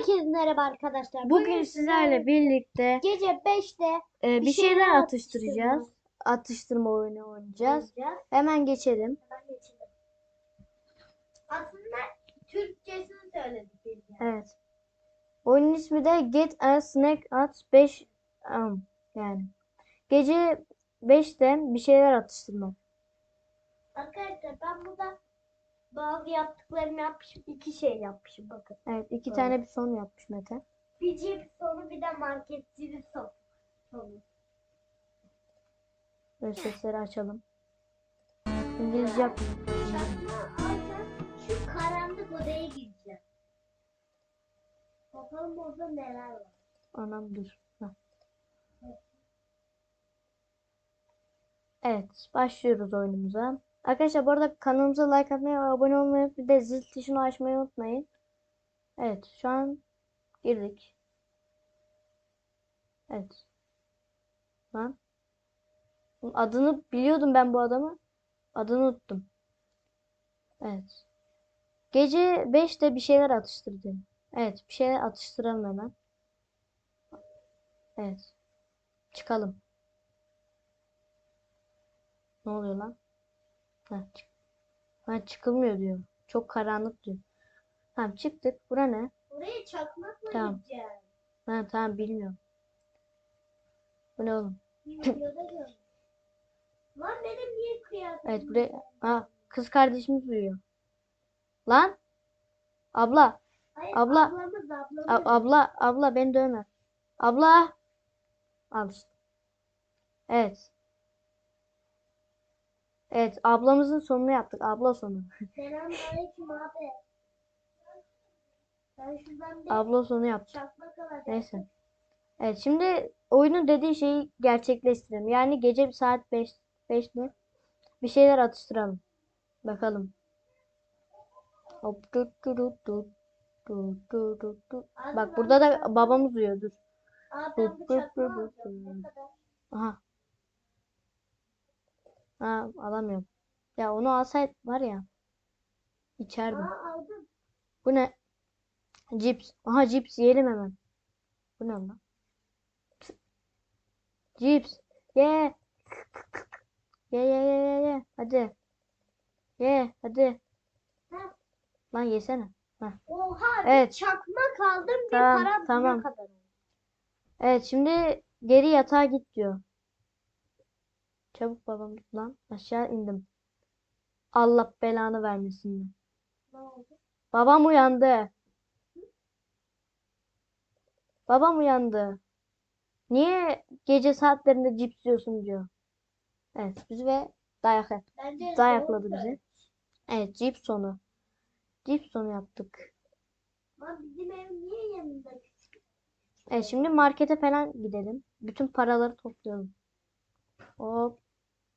Herkese merhaba arkadaşlar. Bugün sizlerle birlikte gece 5'te e, bir bir şeyler şeyler atıştıracağız. Atıştırma oyunu oynayacağız. oynayacağız. Hemen geçelim. Hemen geçelim. Aslında Türkçesini söyledik biz yani. Evet. Oyunun ismi de Get a Snack at 5 um, yani. Gece 5'te bir şeyler atıştırmak. Arkadaşlar ben burada bazı yaptıklarımı yapmışım. iki şey yapmışım bakın. Evet, iki Evet. tane bir son yapmış Mete. Bir cips sonu bir de marketçinin sonu. sonu. Böyle sesleri açalım. İngilizce yap. Şu karanlık odaya gireceğim. Bakalım orada neler var. Anam dur. Heh. Evet, başlıyoruz oyunumuza. Arkadaşlar bu arada kanalımıza like atmayı abone olmayı bir de zil tuşunu açmayı unutmayın. Evet, şu an girdik. Evet. Lan. Adını biliyordum ben bu adamı. Adını unuttum. Evet. Gece 5'te bir şeyler atıştırdım. Evet, bir şeyler atıştıralım hemen. Evet. Çıkalım. Ne oluyor lan? Ha, çık. Ha, çıkılmıyor diyor. Çok karanlık diyor. Tamam çıktık. Bura ne? Oraya çakmakla Tamam. gideceğim. Ha, tamam bilmiyorum. Bu ne oğlum? Lan benim niye kıyafetim? Evet buraya. Ha, kız kardeşimiz uyuyor. Lan. Abla. Hayır, abla- ablamız ablamız. abla. Abla beni dövme. Abla. Al işte. Evet. Evet ablamızın sonunu yaptık. Abla sonu. Selamünaleyküm abi. Ben şuradan bir Abla sonu yaptık. çakmak alacağım. Neyse. Evet şimdi oyunun dediği şeyi gerçekleştirelim. Yani gece saat 5 5'te bir şeyler atıştıralım. Bakalım. Hop tut tut tut tut tut tut tut tut. Abi Bak burada da babamız uyuyor. Dur. Abi ben bu Dur, dur, çakmağı dur, alacağım. dur. Ne kadar? Aha. Ha alamıyorum. Ya onu alsaydı var ya. içerdim. Aa aldım. Bu ne? Cips. Aha cips yiyelim hemen. Bu ne lan? Cips. Ye. Ye ye ye ye ye. Hadi. Ye hadi. Ha. Lan yesene. Oha Evet. bir çakmak aldım bir Tamam, para tamam. kadar? Evet şimdi geri yatağa git diyor. Çabuk babam lan. Aşağı indim. Allah belanı vermesin. Ne oldu? Babam uyandı. Babam uyandı. Niye gece saatlerinde cips yiyorsun diyor. Evet biz ve dayak dayakladı bizi. Evet cips sonu. Cips sonu yaptık. Lan bizim ev niye yanında küçük? Evet şimdi markete falan gidelim. Bütün paraları toplayalım. Hop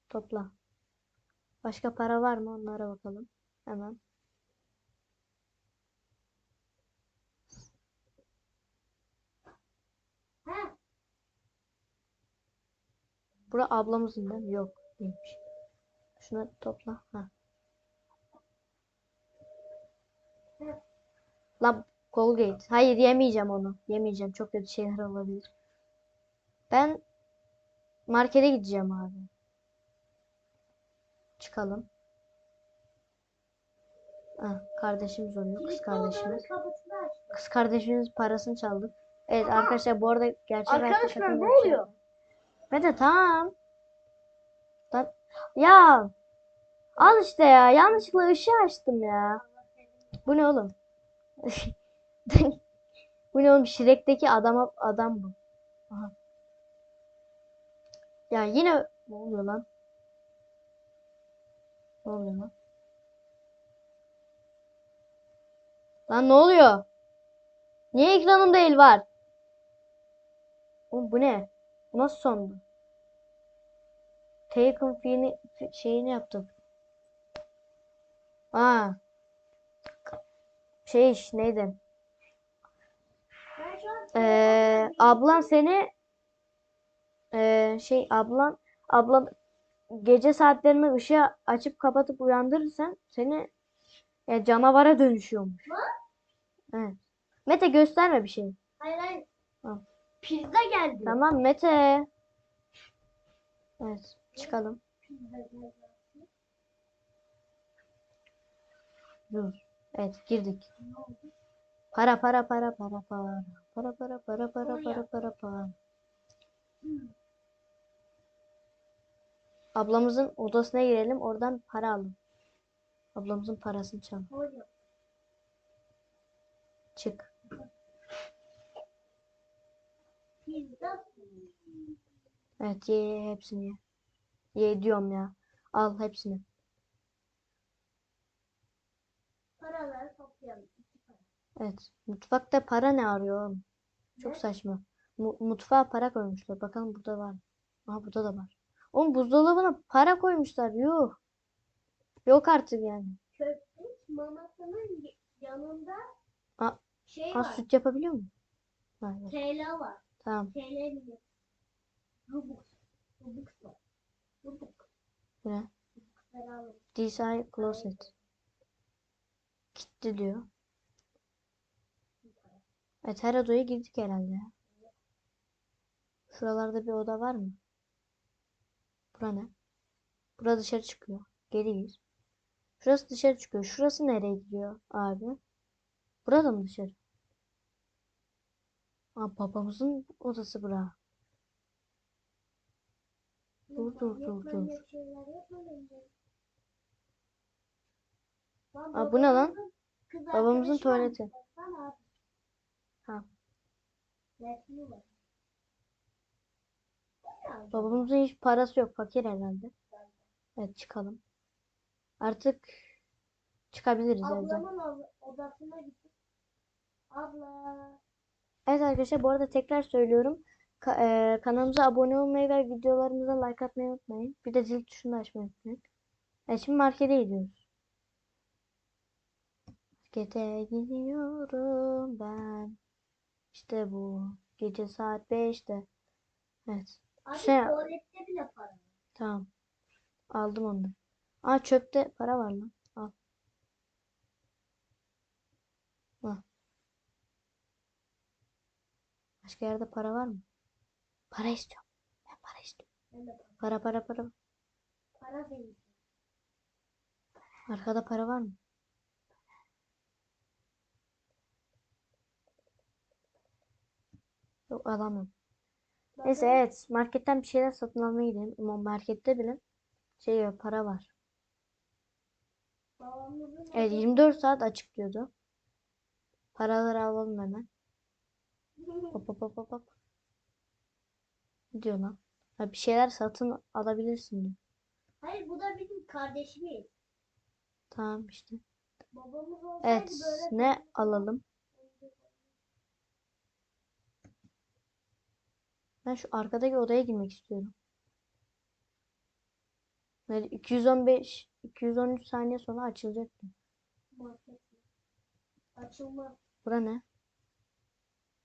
topla. Başka para var mı? Onlara bakalım. Hemen. Bura ablamızın değil mi? Yok. Değilmiş. Şunu topla. Ha. La Colgate. Hayır yemeyeceğim onu. Yemeyeceğim. Çok kötü şeyler olabilir. Ben markete gideceğim abi. Çıkalım. Ah, kardeşimiz oluyor. Kız kardeşimiz. Kız kardeşimiz parasını çaldık. Evet Aha. arkadaşlar bu arada gerçek Arkadaşlar ne oluyor? Ben de tamam. Ya al işte ya yanlışlıkla ışığı açtım ya. Bu ne oğlum? Bu ne oğlum? Shrek'teki adama adam bu. Aha. Ya yine ne oluyor lan? Ne oluyor lan? Lan ne oluyor? Niye ekranımda el var? Oğlum bu ne? Bu nasıl sondu? Taken fiilini fi- şeyini yaptım. Aa. Şey iş neydi? Ee, ablan seni ee, şey ablan ablan gece saatlerinde ışığı açıp kapatıp uyandırırsan seni e, canavara dönüşüyormuş. Evet. Mete gösterme bir şey. Hayır hayır. Tamam. Pizza geldi. Tamam Mete. Evet çıkalım. Dur. Evet girdik. Para para para para para. Para para para para para para para. Ablamızın odasına girelim. Oradan para alalım. Ablamızın parasını. Oraya. Çık. Evet ye, ye hepsini ye. Ye diyorum ya. Al hepsini. Paraları toplayalım. Evet. Mutfakta para ne arıyor oğlum? Çok saçma. Mu- mutfağa para koymuşlar. Bakalım burada var. Aha burada da var. Oğlum buzdolabına para koymuşlar. Yuh. Yok artık yani. Köpek mamasının yanında A- şey Ha, var. süt yapabiliyor mu? Hayır. TL var. Tamam. TL mi? Rubux. Rubux var. Rubux. Bu ne? DSI closet. Gitti diyor. Evet her odaya girdik herhalde. Şuralarda bir oda var mı? Ne? Bura dışarı çıkıyor. Geri gir. Şurası dışarı çıkıyor. Şurası nereye gidiyor abi? Burada mı dışarı? Aa, babamızın odası bura. Dur, dur, dur, dur. Aa, bu ne lan? babamızın tuvaleti. Ha. Resmi var. Bu ne abi? Babamızın hiç parası yok. Fakir herhalde. Evet çıkalım. Artık çıkabiliriz evden. Ablamın o- odasına gittik. Abla. Evet arkadaşlar bu arada tekrar söylüyorum. Ka- eee, kanalımıza abone olmayı ve videolarımıza like atmayı unutmayın. Bir de zil tuşunu açmayı unutmayın. Evet şimdi markete gidiyoruz. Markete gidiyorum ben. İşte bu. Gece saat 5'te. Evet. Abi Şey- tuvalette bile para. var. Tamam. Aldım onu. Aa çöpte para var lan. Al. Al. Başka yerde para var mı? Para istiyorum. Ben para istiyorum. Ben de Para para. para para. Para değil. Arkada para var mı? Yok alamam. Neyse evet marketten bir şeyler satın almaya gidelim. Ama markette bile şey yok para var. Evet odası- 24 saat açık diyordu. Paraları alalım hemen. Hop hop hop hop hop. Ne diyor lan? Ha, bir şeyler satın alabilirsin diyor. Hayır bu da bizim kardeşimiz. Tamam işte. Babamız olsaydı Evet böyle ne alalım? Ben şu arkadaki odaya girmek istiyorum. Böyle 215 213 saniye sonra açılacaktı. Açılmaz. Bura ne?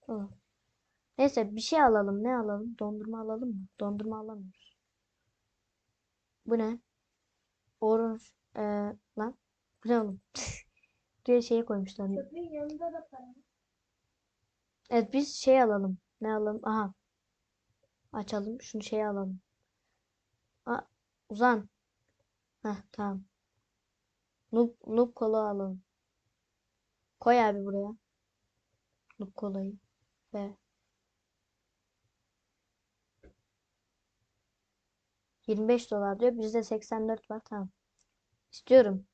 Tamam. Neyse bir şey alalım. Ne alalım? Dondurma alalım mı? Dondurma alamıyoruz. Bu ne? Orange. Ee, lan. Bu ne oğlum? Buraya şeye koymuşlar. Köpeğin yanında da para. Evet biz şey alalım. Ne alalım? Aha. Açalım. Şunu şey alalım. Aa, uzan. Heh tamam. Noob, noob kola alalım. Koy abi buraya. Noob kolayı. Ve 25 dolar diyor. Bizde 84 var. Tamam. İstiyorum.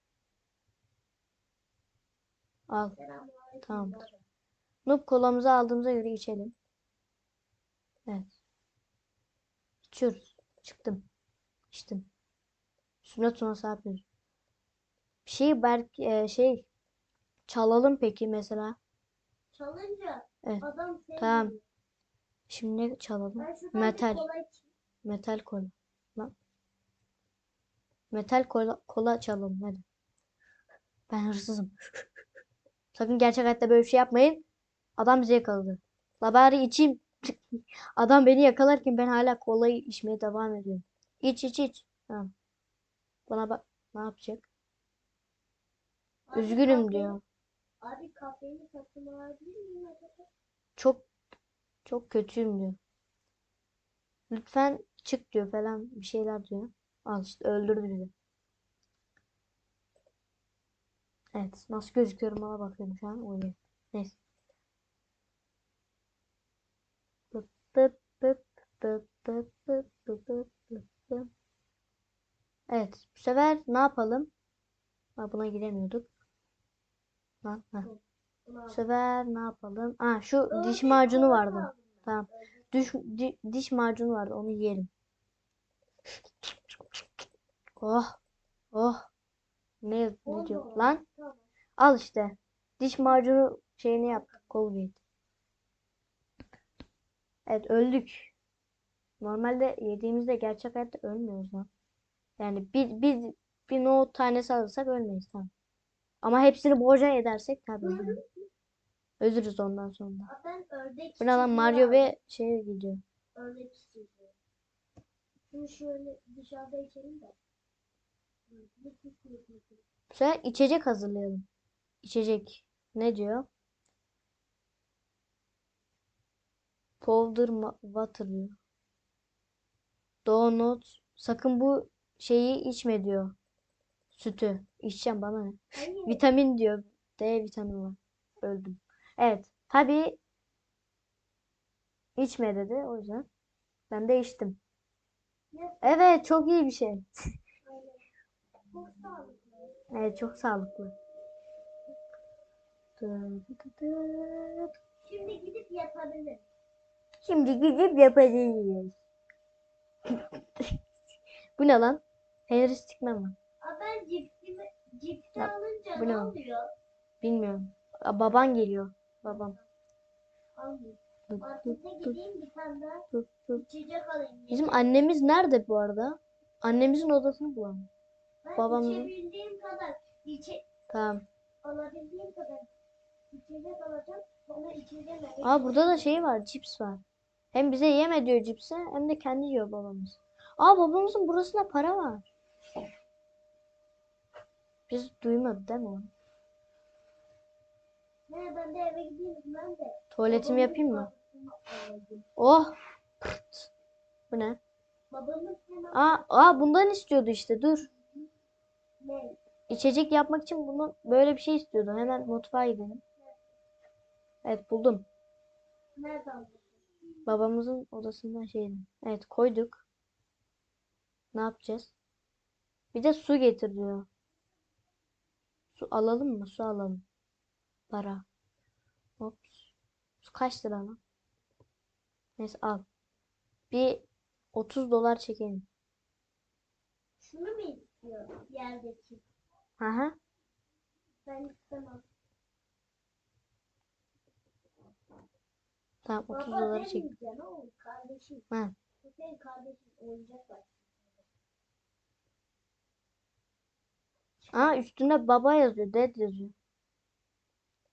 Al. Tamamdır. Noob kolamızı aldığımıza göre içelim. Evet. İçiyoruz. Çıktım. İçtim. Sünnet sonrası yapıyoruz. Bir şey belki e, şey çalalım peki mesela. Çalınca Evet. adam seni Tamam. Şimdi ne çalalım? Metal. kola. Metal kola. Lan. Metal kola, kola çalalım hadi. Ben hırsızım. Sakın gerçek hayatta böyle bir şey yapmayın. Adam bizi yakaladı. La bari içeyim. Adam beni yakalarken ben hala kolayı içmeye devam ediyorum. İç iç iç. Tamam. Bana bak ne yapacak? Abi Üzgünüm kalk- diyor. Abi kafeini satın alabilir miyim acaba? Çok çok kötüyüm diyor. Lütfen çık diyor falan bir şeyler diyor. Al işte öldürdü bizi. Evet nasıl gözüküyorum ona bakıyorum şu an. Öyle. Neyse. Evet bu sefer ne yapalım? Ha, buna giremiyorduk. Ha. Bunu Bu sefer ne yapalım? Ha şu diş macunu vardı. Tamam. Diş, di- diş macunu vardı. Onu yiyelim. Oh. Oh. Ne, ne diyor? Lan al işte. Diş macunu şeyini yap. Colgate. Evet öldük. Normalde yediğimizde gerçek hayatta ölmüyoruz lan. Yani bir, bir, bir nohut tanesi alırsak ölmeyiz tamam. Ama hepsini borca edersek tabii ölürüz. Ölürüz ondan sonra. Aa, Ben ördek Bu ne lan çiçeği Mario ve şeye gidiyor. Ördek çiçeği. Şunu şöyle dışarıda içelim de. Bu sefer içecek hazırlayalım. İçecek. Ne diyor? Powder water diyor. Donut. Sakın bu şeyi içme diyor. Sütü. İçeceğim bana ne? Vitamin diyor. D vitamini var. Öldüm. Evet. Tabii içme dedi. O yüzden ben de içtim. Evet çok iyi bir şey. Evet çok sağlıklı. Şimdi gidip yapabilirim. Şimdi gidip yapacağız. Bu ne lan? Henry Stickmin var. Aa, ben cipsimi, cipsi Ya, alınca bu ne ne? oluyor? Bilmiyorum. Aa, baban geliyor. Babam. Almayayım. Bizim annemiz nerede bu arada? Annemizin odasını bulalım. Ben babamın- içebildiğim kadar içe, Tamam. alabildiğim kadar içecek alacağım. Sonra içeceğim. Aa burada da şey var. Cips var. Hem bize yeme diyor cipsi hem de kendi yiyor babamız. Aa babamızın burasında para var. Biz duymadı değil mi onu? Ne ben de eve gideyim ben de. Tuvaletimi yapayım mı? Oh. Pırt. Bu ne? Babamın hemen Aa, aa bundan istiyordu işte dur. ne? İçecek yapmak için bunu böyle bir şey istiyordu. Hemen mutfağa gidelim. Evet buldum. Nereden buldun? Babamızın odasından şeydi. Evet koyduk. Ne yapacağız? Bir de su getir diyor. Su alalım mı? Su alalım. Para. Ops. Su kaç lira lan? Neyse al. Bir 30 dolar çekelim. Şunu mu istiyor yerdeki? Hı hı. Ben istemem. Tamam 30 Baba, doları çek. Oğlum, kardeşim. Ha. Senin kardeşin oyuncak var. Aa üstünde baba yazıyor, ded yazıyor.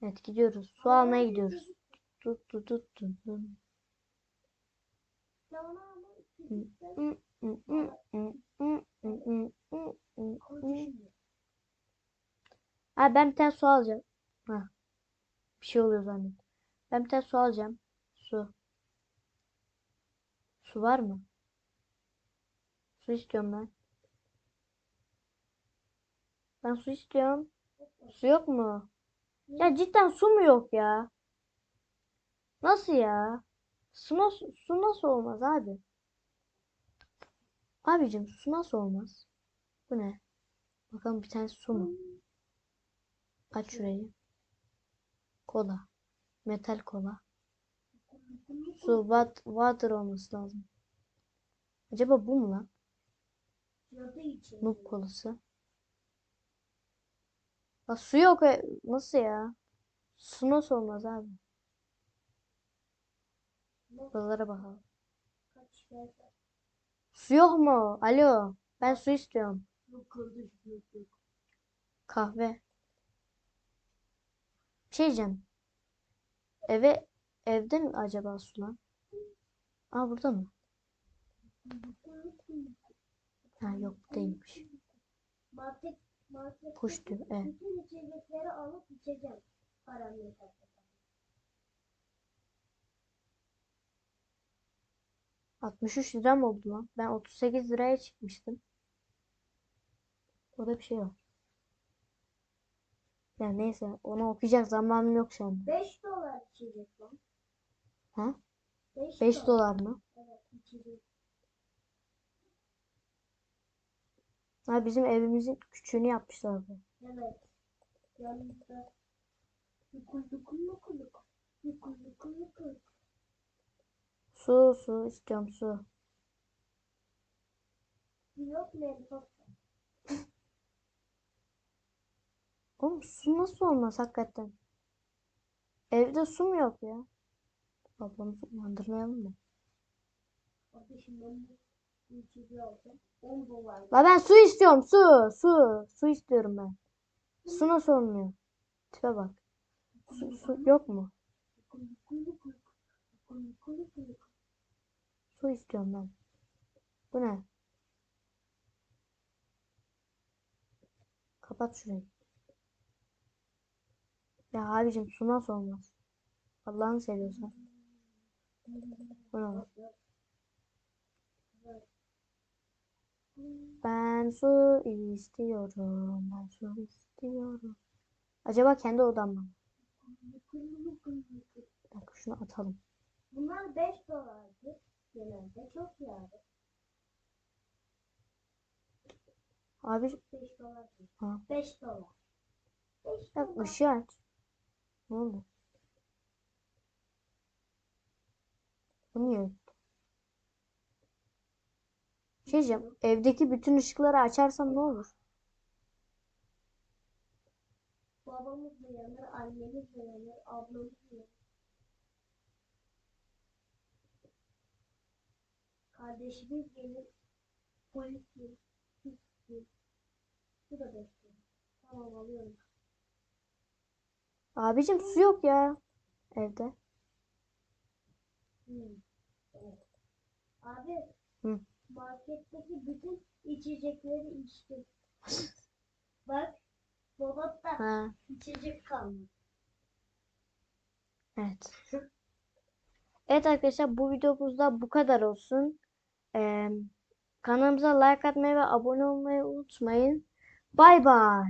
Evet gidiyoruz. Su Aa, almaya gidiyoruz. Tut tut tut tut. Ha ben bir tane su alacağım. Ha. Bir şey oluyor zannettim. Ben bir tane su alacağım. Su. Su var mı? Su istiyorum ben. Ben su istiyorum. Su yok mu? Ya cidden su mu yok ya? Nasıl ya? Su nasıl, su nasıl olmaz abi? Abicim su nasıl olmaz? Bu ne? Bakalım bir tane su mu? Aç şurayı. Kola. Metal kola. Su, wat, water olması lazım. Acaba bu mu lan? Noob kolası. Ha, su yok. e- Nasıl ya? Su nasıl olmaz abi? Buralara bakalım. Su yok mu? Alo. Ben su istiyorum. Kahve. Bir şey diyeceğim. Eve evde mi acaba su lan? Aa burada mı? Ha yok değilmiş. Market, market. Diyor. Evet. Bütün içecekleri alıp içeceğim. param yeter. 63 lira mı oldu lan? Ben 38 liraya çıkmıştım. Orada bir şey var. Ya neyse onu okuyacak zamanım yok şu anda. 5 dolar içecek lan. Ha? 5, 5 dolar mı? Evet. Ha bizim evimizin küçüğünü yapmışlar. Evet. Yanında yukul yukul yukul yukul. Yukul yukul yukul. Su su istiyorum su. Yok mu? Oğlum su nasıl olmaz hakikaten? Evde su mu yok ya? Ablamızı uyandırmayalım mı? Kardeşim ben bu içeceği alacağım. 10 dolar. La ben su istiyorum su su su istiyorum ben. Su nasıl olmuyor? Tipe bak. Su, su yok mu? Su istiyorum ben. Bu ne? Kapat şurayı. Ya abicim su nasıl olmaz? Allah'ını seviyorsan. Ben su istiyorum. Ben su istiyorum. Acaba kendi odam mı? Dakika şunu atalım. Bunlar 5 dolardı. Genelde çok yani. Abi 5 dolar. Ha. 5 dolar. 5 bir dakika dolar. ışığı aç. Ne oldu? Bu niye Şey diyeceğim. Evdeki bütün ışıkları açarsam ne olur? Babamız uyanır, annemiz uyanır, ablamız uyanır. Kardeşimiz gelir, polis gelir, pis gelir. Bu da dolar. Tamam alıyorum. Abicim su yok ya. Evde. Hmm. Evet. Abi, Hı. marketteki bütün içecekleri içtim. Bak, dolapta Ha, içecek kalmadı. evet. Evet arkadaşlar bu videomuzda bu kadar olsun. Ee, kanalımıza like atmayı ve abone olmayı unutmayın. Bay bay.